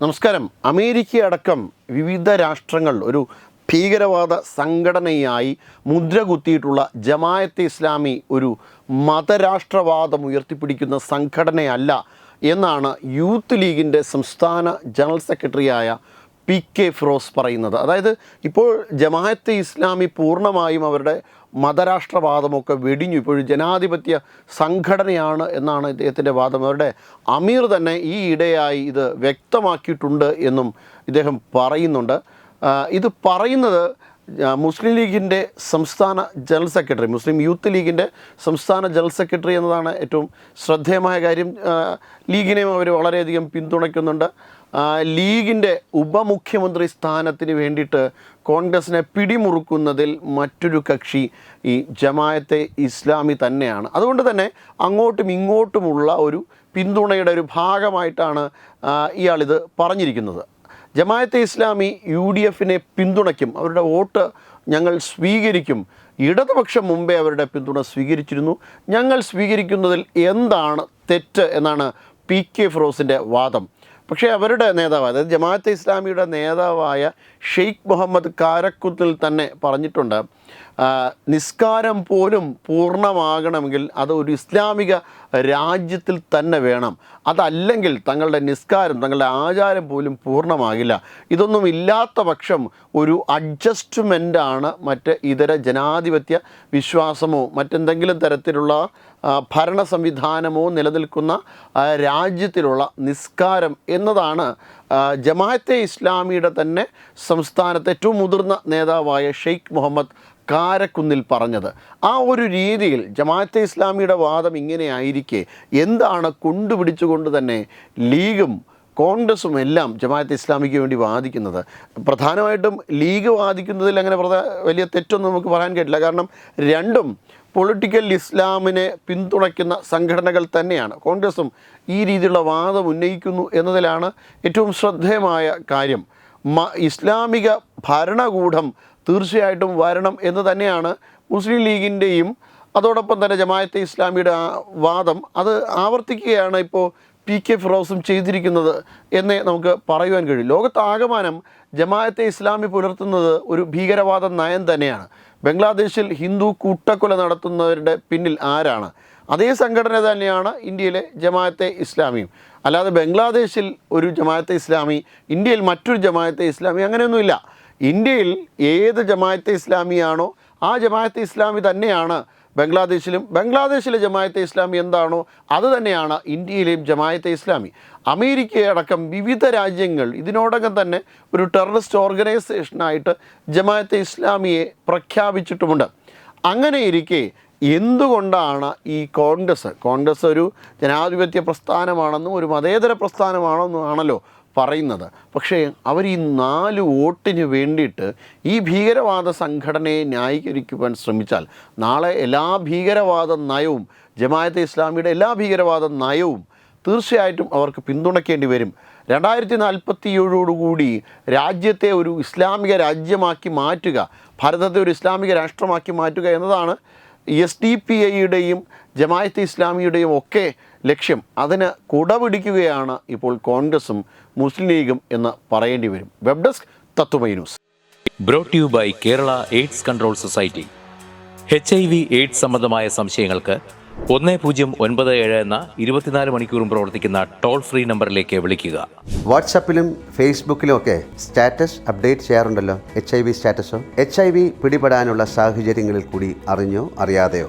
നമസ്കാരം. അമേരിക്ക അടക്കം വിവിധ രാഷ്ട്രങ്ങൾ ഒരു ഭീകരവാദ സംഘടനയായി മുദ്ര കുത്തിയിട്ടുള്ള ജമായത്തെ ഇസ്ലാമി ഒരു മതരാഷ്ട്രവാദം ഉയർത്തിപ്പിടിക്കുന്ന സംഘടനയല്ല എന്നാണ് യൂത്ത് ലീഗിന്റെ സംസ്ഥാന ജനറൽ സെക്രട്ടറിയായ പി കെ ഫിറോസ് പറയുന്നത്. അതായത് ഇപ്പോൾ ജമാഅത്തെ ഇസ്ലാമി പൂർണമായും അവരുടെ മതരാഷ്ട്രവാദമൊക്കെ വെടിഞ്ഞു. ഇപ്പോൾ ജനാധിപത്യ സംഘടനയാണ് എന്നാണ് ഇദ്ദേഹത്തിന്റെ വാദം. അവരുടെ അമീർ തന്നെ ഈ ഇടയായി ഇത് വ്യക്തമാക്കിയിട്ടുണ്ട് എന്നും ഇദ്ദേഹം പറയുന്നുണ്ട്. ഇത് പറയുന്നത് മുസ്ലിം ലീഗിന്റെ സംസ്ഥാന ജനറൽ സെക്രട്ടറി മുസ്ലിം യൂത്ത് ലീഗിന്റെ സംസ്ഥാന ജനറൽ സെക്രട്ടറി എന്നതാണ് ഏറ്റവും ശ്രദ്ധേയമായ കാര്യം. ലീഗിനെയും അവർ വളരെയധികം പിന്തുണയ്ക്കുന്നുണ്ട്. ലീഗിന്റെ ഉപമുഖ്യമന്ത്രി സ്ഥാനത്തിന് വേണ്ടിയിട്ട് കോൺഗ്രസിനെ പിടിമുറുക്കുന്നതിൽ മറ്റൊരു കക്ഷി ഈ ജമായത്തെ ഇസ്ലാമി തന്നെയാണ്. അതുകൊണ്ട് തന്നെ അങ്ങോട്ടും ഇങ്ങോട്ടുമുള്ള ഒരു പിന്തുണയുടെ ഒരു ഭാഗമായിട്ടാണ് ഇയാളിത് പറഞ്ഞിരിക്കുന്നത്. ജമായത്തെ ഇസ്ലാമി യു ഡി എഫിനെ പിന്തുണയ്ക്കും അവരുടെ വോട്ട് ഞങ്ങൾ സ്വീകരിക്കും. ഇടതുപക്ഷം മുമ്പേ അവരുടെ പിന്തുണ സ്വീകരിച്ചിരുന്നു. ഞങ്ങൾ സ്വീകരിക്കുന്നതിൽ എന്താണ് തെറ്റ് എന്നാണ് പി കെ ഫിറോസിന്റെ വാദം. പക്ഷേ അവരുടെ നേതാവ് അതായത് ജമാഅത്തെ ഇസ്ലാമിയുടെ നേതാവായ ഷെയ്ഖ് മുഹമ്മദ് കാരക്കുത്തിൽ തന്നെ പറഞ്ഞിട്ടുണ്ട് നിസ്കാരം പോലും പൂർണമാകണമെങ്കിൽ അത് ഒരു ഇസ്ലാമിക രാജ്യത്തിൽ തന്നെ വേണം. അതല്ലെങ്കിൽ തങ്ങളുടെ നിസ്കാരം തങ്ങളുടെ ആചാരം പോലും പൂർണമാകില്ല. ഇതൊന്നും ഇല്ലാത്ത പക്ഷം ഒരു അഡ്ജസ്റ്റ്മെന്റാണ് മറ്റ് ഇതര ജനാധിപത്യ വിശ്വാസമോ മറ്റെന്തെങ്കിലും തരത്തിലുള്ള ഭരണ സംവിധാനമോ നിലനിൽക്കുന്ന രാജ്യത്തിലുള്ള നിസ്കാരം എന്നതാണ് ജമാഅത്തെ ഇസ്ലാമിയുടെ തന്നെ സംസ്ഥാനത്തെ ഏറ്റവും മുതിർന്ന നേതാവായ ഷെയ്ഖ് മുഹമ്മദ് കാരക്കുന്നിൽ പറഞ്ഞത്. ആ ഒരു രീതിയിൽ ജമാഅത്തെ ഇസ്ലാമിയുടെ വാദം ഇങ്ങനെയായിരിക്കെ എന്താണ് കൊണ്ടുപിടിച്ചുകൊണ്ട് തന്നെ ലീഗും കോൺഗ്രസും എല്ലാം ജമാഅത്തെ ഇസ്ലാമിക്ക് വേണ്ടി വാദിക്കുന്നത്? പ്രധാനമായിട്ടും ലീഗ് വാദിക്കുന്നതിൽ അങ്ങനെ വലിയ തെറ്റൊന്നും നമുക്ക് പറയാൻ കേട്ടില്ല. കാരണം രണ്ടും പൊളിറ്റിക്കൽ ഇസ്ലാമിനെ പിന്തുണയ്ക്കുന്ന സംഘടനകൾ തന്നെയാണ്. കോൺഗ്രസും ഈ രീതിയിലുള്ള വാദം ഉന്നയിക്കുന്നു എന്നതിലാണ് ഏറ്റവും ശ്രദ്ധേയമായ കാര്യം. ഇസ്ലാമിക ഭരണകൂടം തീർച്ചയായിട്ടും വരണം എന്ന് തന്നെയാണ് മുസ്ലിം ലീഗിന്റെയും അതോടൊപ്പം തന്നെ ജമായത്തെ ഇസ്ലാമിയുടെ വാദം അത് ആവർത്തിക്കുകയാണ് ഇപ്പോൾ പി കെ ഫിറോസും ചെയ്തിരിക്കുന്നത് എന്നേ നമുക്ക് പറയുവാൻ കഴിയും. ലോകത്താകമാനം ജമായത്തെ ഇസ്ലാമി പുലർത്തുന്നത് ഒരു ഭീകരവാദ നയം തന്നെയാണ്. ബംഗ്ലാദേശിൽ ഹിന്ദു കൂട്ടക്കൊല നടത്തുന്നവരുടെ പിന്നിൽ ആരാണ്? അതേ സംഘടന തന്നെയാണ് ഇന്ത്യയിലെ ജമാഅത്തെ ഇസ്ലാമിയും. അല്ലാതെ ബംഗ്ലാദേശിൽ ഒരു ജമാഅത്തെ ഇസ്ലാമി ഇന്ത്യയിൽ മറ്റൊരു ജമാഅത്തെ ഇസ്ലാമി അങ്ങനെയൊന്നുമില്ല. ഇന്ത്യയിൽ ഏത് ജമാഅത്തെ ഇസ്ലാമിയാണോ ആ ജമാഅത്തെ ഇസ്ലാമി തന്നെയാണ് ബംഗ്ലാദേശിലും ബംഗ്ലാദേശിലെ ജമായത്തെ ഇസ്ലാമി എന്താണോ അത് തന്നെയാണ് ഇന്ത്യയിലെയും ജമായത്തെ ഇസ്ലാമി. അമേരിക്കയടക്കം വിവിധ രാജ്യങ്ങൾ ഇതിനോടകം തന്നെ ഒരു ടെററിസ്റ്റ് ഓർഗനൈസേഷനായിട്ട് ജമായത്തെ ഇസ്ലാമിയെ പ്രഖ്യാപിച്ചിട്ടുമുണ്ട്. അങ്ങനെ ഇരിക്കെ എന്തുകൊണ്ടാണ് ഈ കോൺഗ്രസ്? കോൺഗ്രസ് ഒരു ജനാധിപത്യ പ്രസ്ഥാനമാണെന്നും ഒരു മതേതര പ്രസ്ഥാനമാണെന്നും ആണല്ലോ പറയുന്നത്. പക്ഷേ അവർ ഈ നാല് വോട്ടിന് വേണ്ടിയിട്ട് ഈ ഭീകരവാദ സംഘടനയെ ന്യായീകരിക്കുവാൻ ശ്രമിച്ചാൽ നാളെ എല്ലാ ഭീകരവാദ നയവും ജമാഅത്തെ ഇസ്ലാമിയുടെ എല്ലാ ഭീകരവാദ നയവും തീർച്ചയായിട്ടും അവർക്ക് പിന്തുണയ്ക്കേണ്ടി വരും. രണ്ടായിരത്തി നാൽപ്പത്തി ഏഴോടുകൂടി രാജ്യത്തെ ഒരു ഇസ്ലാമിക രാജ്യമാക്കി മാറ്റുക ഭാരതത്തെ ഒരു ഇസ്ലാമിക രാഷ്ട്രമാക്കി മാറ്റുക എന്നതാണ് എസ് ഡി പി ഐയുടെയും ജമായത്ത് ഇസ്ലാമിയുടെയും ഒക്കെ ലക്ഷ്യം. അതിന് കുടപിടിക്കുകയാണ് ഇപ്പോൾ കോൺഗ്രസും മുസ്ലിം ലീഗും എന്ന് പറയേണ്ടി വരും. Web desk Tatwamayi news. Brought you by Kerala AIDS control society H I V AIDS സംബന്ധമായ സംശയങ്ങൾക്ക് ഒന്ന് പൂജ്യം ഒൻപത് ഏഴ് എന്ന ഇരുപത്തിനാല് മണിക്കൂറും പ്രവർത്തിക്കുന്ന ടോൾ ഫ്രീ നമ്പറിലേക്ക് വിളിക്കുക. വാട്സാപ്പിലും ഫേസ്ബുക്കിലും ഒക്കെ സ്റ്റാറ്റസ് അപ്ഡേറ്റ് ചെയ്യാറുണ്ടല്ലോ? എച്ച് ഐ വി സ്റ്റാറ്റസോ? എച്ച് ഐ വി പിടിപെടാനുള്ള സാഹചര്യങ്ങളിൽ കൂടി അറിഞ്ഞോ അറിയാതെയോ?